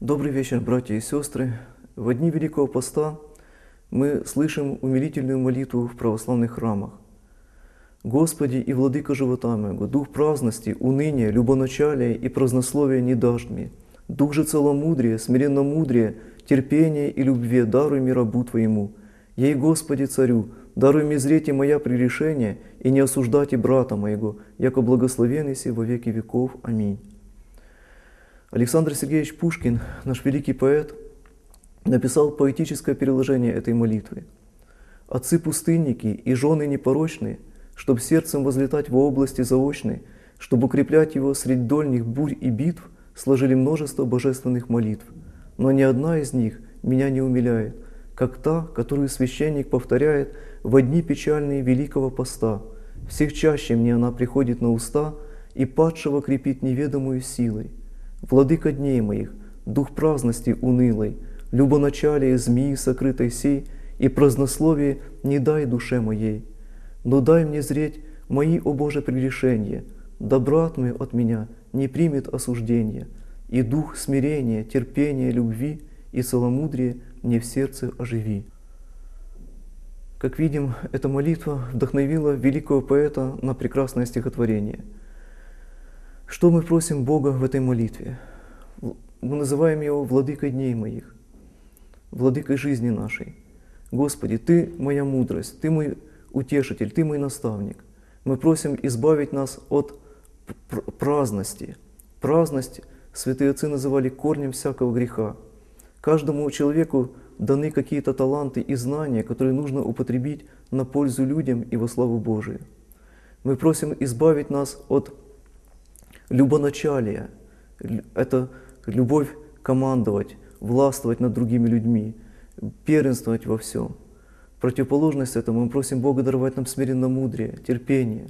Добрый вечер, братья и сестры. В дни Великого Поста мы слышим умилительную молитву в православных храмах. Господи и Владыка живота моего, дух праздности, уныния, любоначалия и празднословия не дашь мне. Дух же целомудрия, смиренно-мудрия, терпения и любви даруй мне рабу Твоему. Ей, Господи, Царю, даруй мне зреть и моя прегрешения, и не осуждать и брата моего, яко благословенный си во веки веков. Аминь. Александр Сергеевич Пушкин, наш великий поэт, написал поэтическое переложение этой молитвы. «Отцы-пустынники и жены непорочные, чтоб сердцем возлетать в области заочной, чтобы укреплять его средь дольних бурь и битв, сложили множество божественных молитв, но ни одна из них меня не умиляет, как та, которую священник повторяет в дни печальные Великого Поста. Всех чаще мне она приходит на уста и падшего крепит неведомую силой. Владыка дней моих, дух праздности унылой, любоначалие змеи сокрытой сей и празднословие не дай душе моей. Но дай мне зреть мои, о Боже, прегрешения, да брат мой от меня не примет осуждения, и дух смирения, терпения, любви и целомудрия мне в сердце оживи. Как видим, эта молитва вдохновила великого поэта на прекрасное стихотворение – что мы просим Бога в этой молитве? Мы называем Его владыкой дней моих, владыкой жизни нашей. Господи, Ты моя мудрость, Ты мой утешитель, Ты мой наставник. Мы просим избавить нас от праздности. Праздность святые отцы называли корнем всякого греха. Каждому человеку даны какие-то таланты и знания, которые нужно употребить на пользу людям и во славу Божию. Мы просим избавить нас от любоначалие – это любовь командовать, властвовать над другими людьми, первенствовать во всем. Противоположность этому мы просим Бога даровать нам смиренно мудрее, терпение.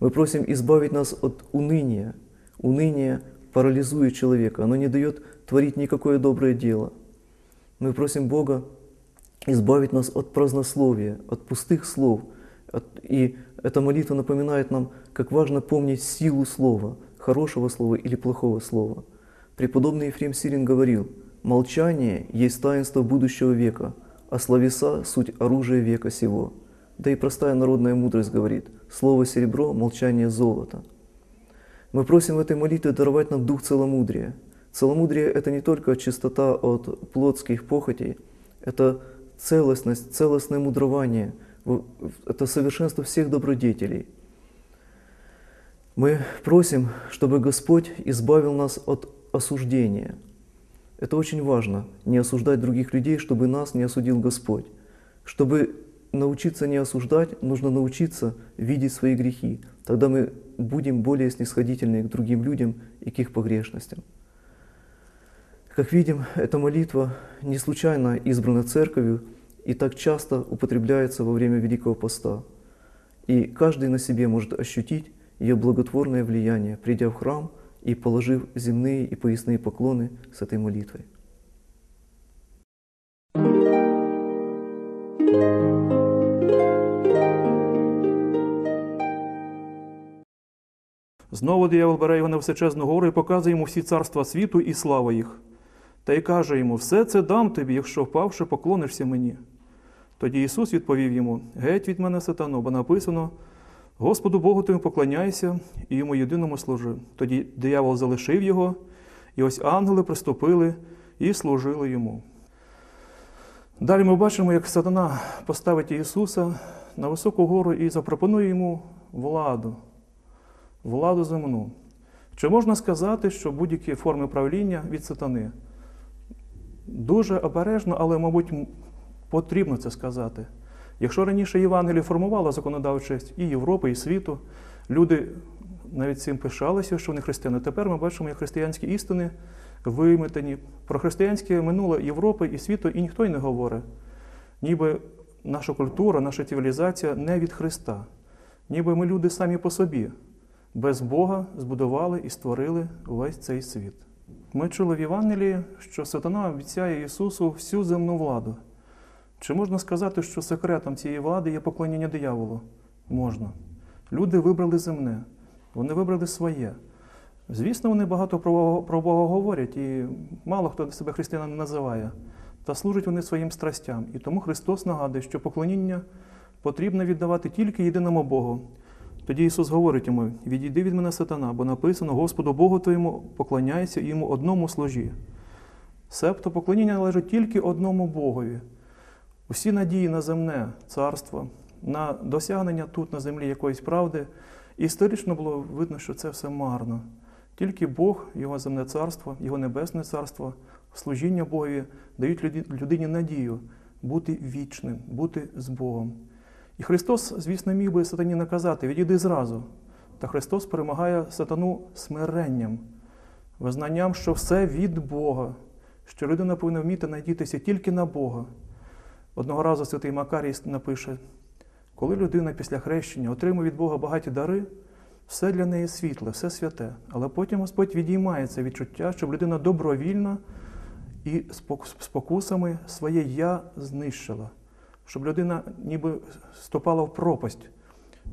Мы просим избавить нас от уныния. Уныние парализует человека, оно не дает творить никакое доброе дело. Мы просим Бога избавить нас от празднословия, от пустых слов. И эта молитва напоминает нам, как важно помнить силу слова, хорошего слова или плохого слова. Преподобный Ефрем Сирин говорил, «Молчание есть таинство будущего века, а словеса – суть оружия века сего». Да и простая народная мудрость говорит, «Слово серебро, молчание золото». Мы просим в этой молитве даровать нам дух целомудрия. Целомудрие – это не только чистота от плотских похотей, это целостность, целостное мудрование, это совершенство всех добродетелей – мы просим, чтобы Господь избавил нас от осуждения. Это очень важно, не осуждать других людей, чтобы нас не осудил Господь. Чтобы научиться не осуждать, нужно научиться видеть свои грехи. Тогда мы будем более снисходительны к другим людям и к их погрешностям. Как видим, эта молитва не случайно избрана церковью и так часто употребляется во время Великого Поста. И каждый на себе может ощутить, ее благотворное влияние, придя в храм и положив земные и поясные поклоны с этой молитвой. Знову диявол бере його на Всечезну гору і показує йому всі царства світу і слава їх. Та й каже йому: все це дам тобі, якщо впавши, поклонишся мені. Тоді Ісус відповів йому: Геть від мене, сатано, бо написано. Господу Богу твому поклоняйся і йому єдиному служи. Тоді диявол залишив його, і ось ангели приступили і служили йому. Далі ми бачимо, як сатана поставить Ісуса на високу гору і запропонує йому владу, владу земну. Чи можна сказати, що будь-які форми правління від сатани? Дуже обережно, але, мабуть, потрібно це сказати. Якщо раніше Євангеліє формувало законодавчість і Європи, і світу, люди навіть цим пишалися, що вони християни. Тепер ми бачимо, як християнські істини виметені. Про християнське минуле Європи і світу і ніхто й не говорить. Ніби наша культура, наша цивілізація не від Христа. Ніби ми люди самі по собі, без Бога збудували і створили весь цей світ. Ми чули в Євангелії, що сатана обіцяє Ісусу всю земну владу. Чи можна сказати, що секретом цієї влади є поклоніння дияволу? Можна. Люди вибрали земне. Вони вибрали своє. Звісно, вони багато про Бога, говорять, і мало хто себе християнами називає. Та служать вони своїм страстям. І тому Христос нагадує, що поклоніння потрібно віддавати тільки єдиному Богу. Тоді Ісус говорить йому: відійди від мене сатана, бо написано Господу Богу твоєму поклоняйся і йому одному служі. Себто поклоніння належить тільки одному Богові. Усі надії на земне царство, на досягнення тут на землі якоїсь правди, історично було видно, що це все марно. Тільки Бог, Його земне царство, Його небесне царство, служіння Богові дають людині надію бути вічним, бути з Богом. І Христос, звісно, міг би сатані наказати, відійди зразу. Та Христос перемагає сатану смиренням, визнанням, що все від Бога, що людина повинна вміти надіятися тільки на Бога. Одного разу святий Макарій напише: коли людина після хрещення отримує від Бога багаті дари, все для неї світле, все святе. Але потім Господь відіймає це відчуття, щоб людина добровільно і спокусами своє я знищила, щоб людина ніби ступала в пропасть,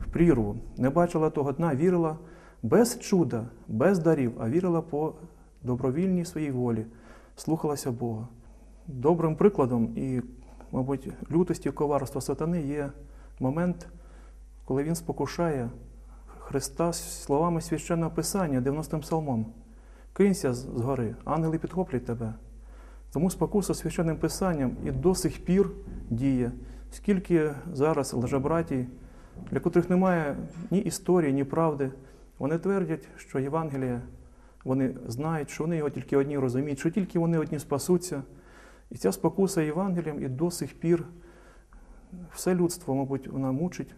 в прірву, не бачила того дна, вірила без чуда, без дарів, а вірила по добровільній своїй волі, слухалася Бога. Добрим прикладом і, мабуть, лютості коварства сатани є момент, коли він спокушає Христа словами священного Писання, 90-м псалмом. Кинься з з гори, ангели підхоплять тебе. Тому спокуса священним писанням і до сих пір діє. Скільки зараз лжебратій, для котрих немає ні історії, ні правди, вони твердять, що Євангеліє, вони знають, що вони його тільки одні розуміють, що тільки вони одні спасуться. І ця спокуса Євангелієм і до сих пір все людство, мабуть, вона мучить.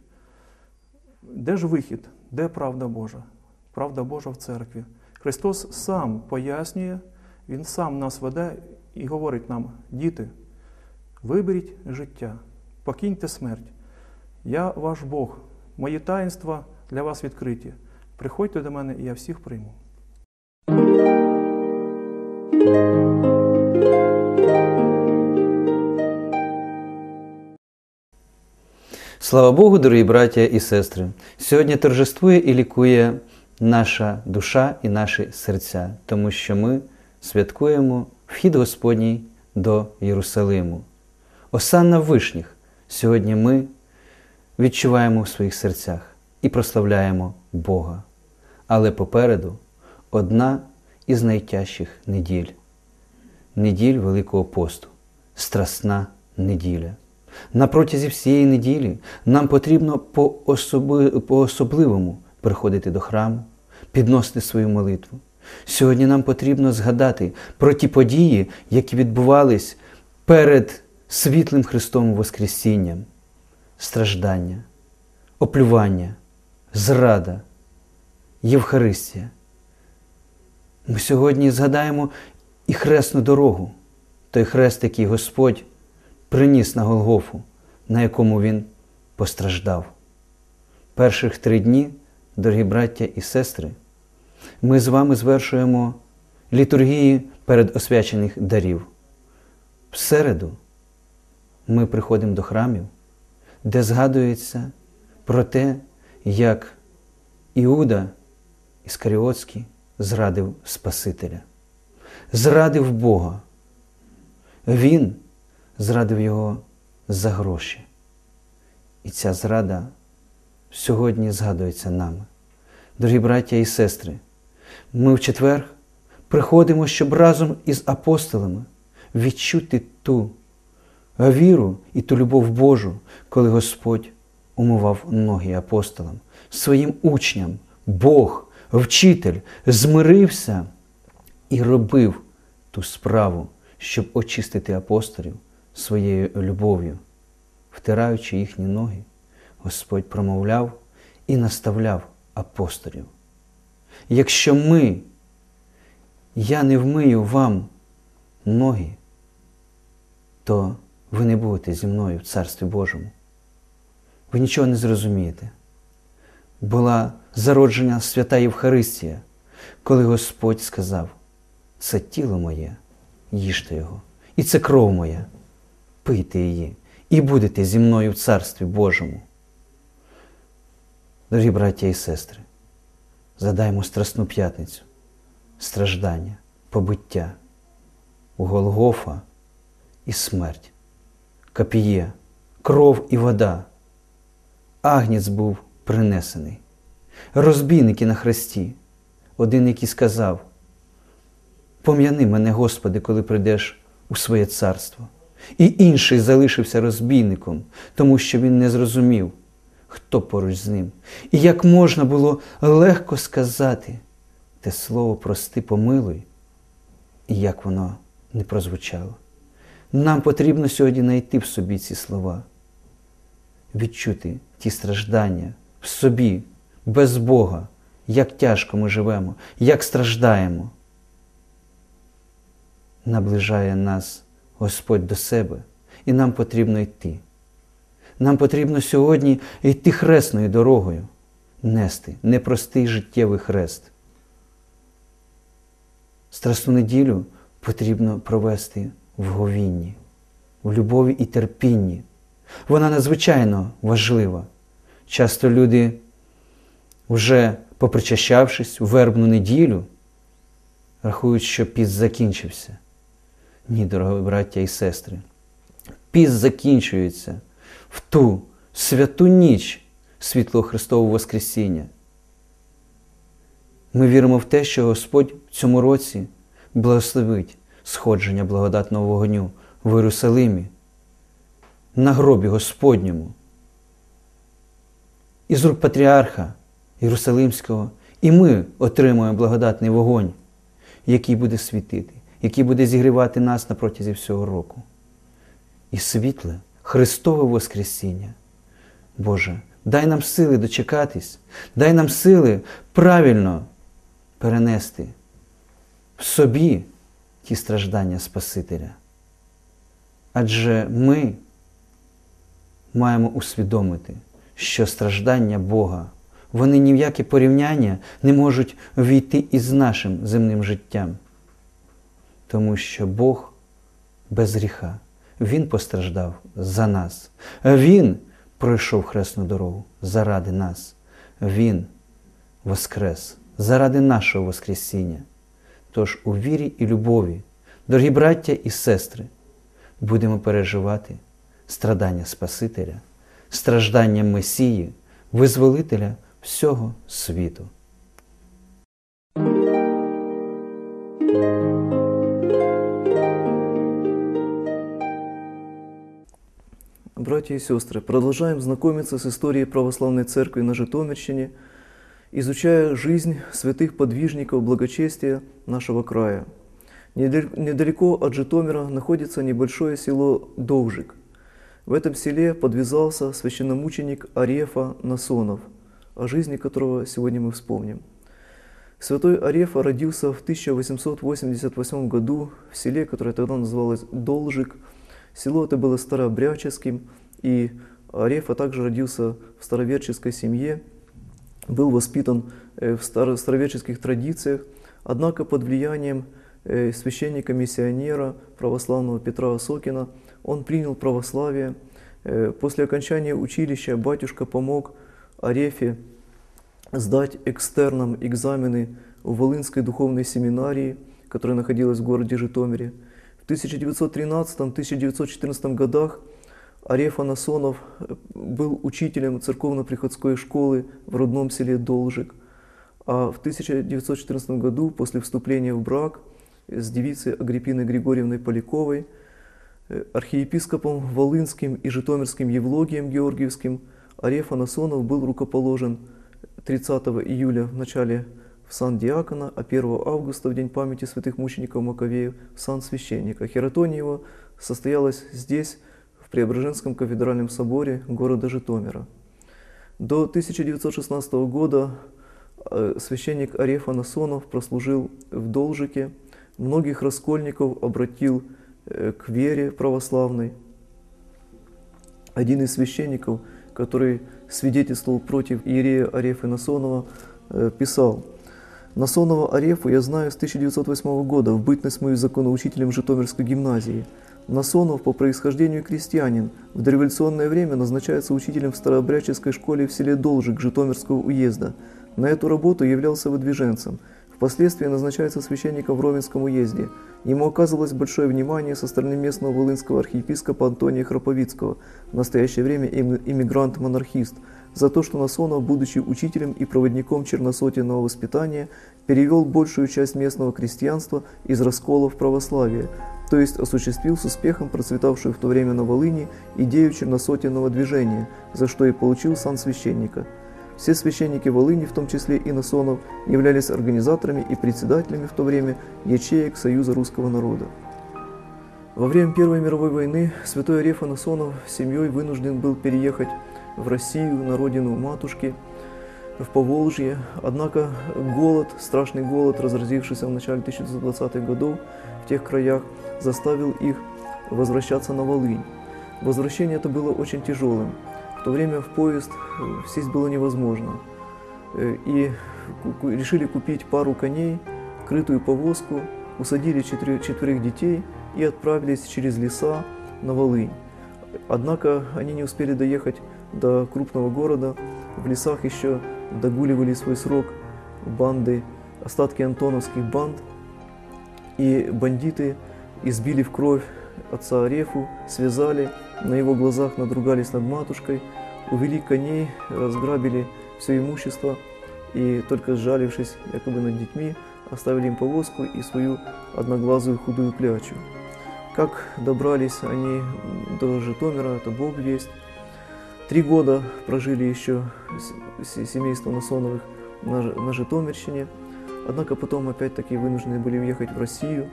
Де ж вихід? Де правда Божа? Правда Божа в церкві. Христос сам пояснює, Він сам нас веде і говорить нам: діти, виберіть життя, покиньте смерть. Я ваш Бог, мої таїнства для вас відкриті. Приходьте до мене, і я всіх прийму. Слава Богу, дорогі браття і сестри! Сьогодні торжествує і лікує наша душа і наші серця, тому що ми святкуємо вхід Господній до Єрусалиму. Осанна вишніх сьогодні ми відчуваємо в своїх серцях і прославляємо Бога. Але попереду одна із найтяжчих неділь неділь Великого посту, страсна неділя. На протязі всієї неділі нам потрібно по-особливому приходити до храму, підносити свою молитву. Сьогодні нам потрібно згадати про ті події, які відбувались перед світлим Христовим Воскресінням, страждання, оплювання, зрада, Євхаристія. Ми сьогодні згадаємо і хресну дорогу, той хрест, який Господь приніс на Голгофу, на якому Він постраждав. Перших три дні, дорогі браття і сестри, ми з вами звершуємо літургії передосвячених дарів. В середу ми приходимо до храмів, де згадується про те, як Іуда Іскаріотський зрадив Спасителя, зрадив Бога. Він зрадив його за гроші. І ця зрада сьогодні згадується нами. Дорогі браття і сестри, ми в четвер приходимо, щоб разом із апостолами відчути ту віру і ту любов Божу, коли Господь умивав ноги апостолам, своїм учням, Бог, вчитель, змирився і робив ту справу, щоб очистити апостолів своєю любов'ю, втираючи їхні ноги, Господь промовляв і наставляв апостолів. Якщо ми, я не вмию вам ноги, то ви не будете зі мною в Царстві Божому. Ви нічого не зрозумієте. Була зароджена свята Євхаристія, коли Господь сказав, це тіло моє, їжте його, і це кров моя, пийте її, і будете зі мною в Царстві Божому. Дорогі браття і сестри, Задаємо Страсну п'ятницю, страждання, побиття, Голгофа і смерть, капіє, кров і вода. Агнець був принесений. Розбійники на хресті, один, який сказав: Пом'яни мене, Господи, коли прийдеш у своє царство. І інший залишився розбійником, тому що він не зрозумів, хто поруч з ним. І як можна було легко сказати те слово прости, помилуй, і як воно не прозвучало. Нам потрібно сьогодні знайти в собі ці слова, відчути ті страждання в собі, без Бога, як тяжко ми живемо, як страждаємо. Наближає нас Господь до себе, і нам потрібно йти. Нам потрібно сьогодні йти хресною дорогою, нести непростий життєвий хрест. Страсну неділю потрібно провести в говінні, в любові і терпінні. Вона надзвичайно важлива. Часто люди, вже попричащавшись у вербну неділю, рахують, що піст закінчився. Ні, дорогі браття і сестри. Піст закінчується в ту святу ніч світлого Христового Воскресіння. Ми віримо в те, що Господь в цьому році благословить сходження благодатного вогню в Єрусалимі, на гробі Господньому. Із рук Патріарха Єрусалимського, і ми отримуємо благодатний вогонь, який буде світити, який буде зігрівати нас на протязі всього року. І світле Христове Воскресіння. Боже, дай нам сили дочекатись, дай нам сили правильно перенести в собі ті страждання Спасителя. Адже ми маємо усвідомити, що страждання Бога, вони ні в яке порівняння не можуть війти із нашим земним життям. Тому що Бог без гріха, Він постраждав за нас. Він пройшов хресну дорогу заради нас. Він воскрес заради нашого Воскресіння. Тож у вірі і любові, дорогі браття і сестри, будемо переживати страдання Спасителя, страждання Месії, визволителя всього світу. Братья и сестры, продолжаем знакомиться с историей православной церкви на Житомирщине, изучая жизнь святых подвижников благочестия нашего края. Недалеко от Житомира находится небольшое село Довжик. В этом селе подвязался священномученик Арефа Насонов, о жизни которого сегодня мы вспомним. Святой Арефа родился в 1888 году в селе, которое тогда называлось Должик. Село это было старообрядческим, и Арефа также родился в староверческой семье, был воспитан э, в старо- староверческих традициях, однако под влиянием э, священника-миссионера православного Петра Осокина он принял православие. Э, После окончания училища батюшка помог Арефе сдать экстерном экзамены в Волынской духовной семинарии, которая находилась в городе Житомире. В 1913-1914 годах Арефа Насонов э, был учителем церковно-приходской школы в родном селе Должик. А в 1914 году, после вступления в брак с девицей Агриппиной Григорьевной Поляковой, э, архиепископом Волынским и Житомирским Евлогием Георгиевским Арефа Насонов был рукоположен 30 июля в начале в сан диакона, а 1 августа, в день памяти святых мучеников Маковеев, в сан священника. Хератония его состоялась здесь, Преображенском кафедральном соборе города Житомира. До 1916 года э, священник Арефа Насонов прослужил в Должике, многих раскольников обратил э, к вере православной. Один из священников, который свидетельствовал против иерея Арефы Насонова, э, писал «Насонова Арефу я знаю с 1908 года, в бытность мою законоучителем Житомирской гимназии. Насонов по происхождению крестьянин, в дореволюционное время назначается учителем в старообрядческой школе в селе Должик Житомирского уезда. На эту работу являлся выдвиженцем. Впоследствии назначается священником в Ровенском уезде. Ему оказывалось большое внимание со стороны местного волынского архиепископа Антония Храповицкого, в настоящее время им- иммигрант-монархист, за то, что Насонов, будучи учителем и проводником черносотенного воспитания, перевел большую часть местного крестьянства из расколов в православие, то есть осуществил с успехом процветавшую в то время на Волыни идею черносотенного движения, за что и получил сан священника. Все священники Волыни, в том числе и Насонов, являлись организаторами и председателями в то время ячеек Союза русского народа. Во время Первой мировой войны святой Арефа Насонов с семьей вынужден был переехать в Россию, на родину матушки, в Поволжье. Однако голод, страшный голод, разразившийся в начале 1920-х годов в тех краях, заставил их возвращаться на Волынь. Возвращение это было очень тяжелым. В то время в поезд сесть было невозможно. Э, И решили купить пару коней, крытую повозку, усадили четверых детей и отправились через леса на Волынь. Однако они не успели доехать до крупного города. В лесах еще догуливали свой срок банды, остатки антоновских банд. И бандиты избили в кровь отца Арефу, связали, на его глазах надругались над матушкой, увели коней, разграбили все имущество и только сжалившись якобы над детьми, оставили им повозку и свою одноглазую худую клячу. Как добрались они до Житомира, это Бог весть. Три года прожили еще семейство Насоновых на, Житомирщине, однако потом опять-таки вынуждены были уехать в Россию.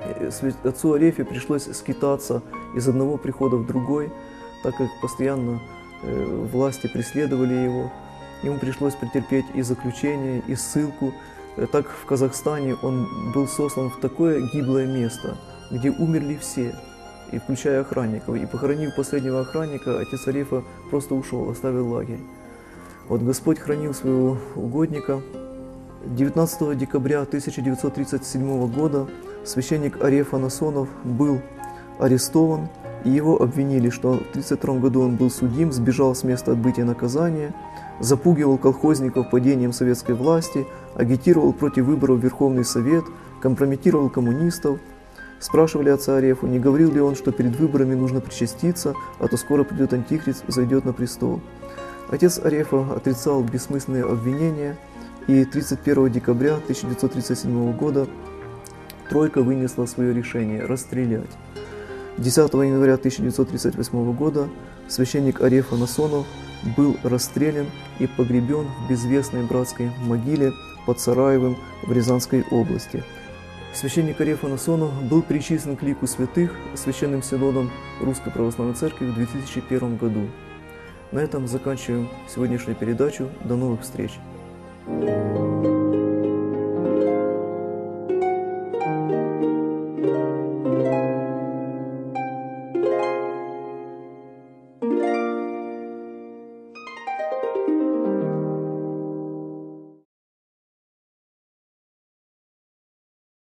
Э, Отцу Арефе пришлось скитаться из одного прихода в другой, так как постоянно э, власти преследовали его. Ему пришлось претерпеть и заключение, и ссылку. Э, Так в Казахстане он был сослан в такое гиблое место, где умерли все, и включая охранников. И похоронив последнего охранника, отец Арефа просто ушел, оставил лагерь. Вот Господь хранил своего угодника. 19 декабря 1937 года священник Арефа Насонов был арестован, и его обвинили, что в 1932 году он был судим, сбежал с места отбытия наказания, запугивал колхозников падением советской власти, агитировал против выборов в Верховный Совет, компрометировал коммунистов. Спрашивали отца Арефу, не говорил ли он, что перед выборами нужно причаститься, а то скоро придет антихрист зайдет на престол. Отец Арефа отрицал бессмысленные обвинения, и 31 декабря 1937 года тройка вынесла свое решение – расстрелять. 10 января 1938 года священник Арефа Насонов был расстрелян и погребен в безвестной братской могиле под Сараевым в Рязанской области. Священник Арефа Насонов был причислен к лику святых Священным Синодом Русской Православной Церкви в 2001 году. На этом заканчиваем сегодняшнюю передачу. До новых встреч! thank you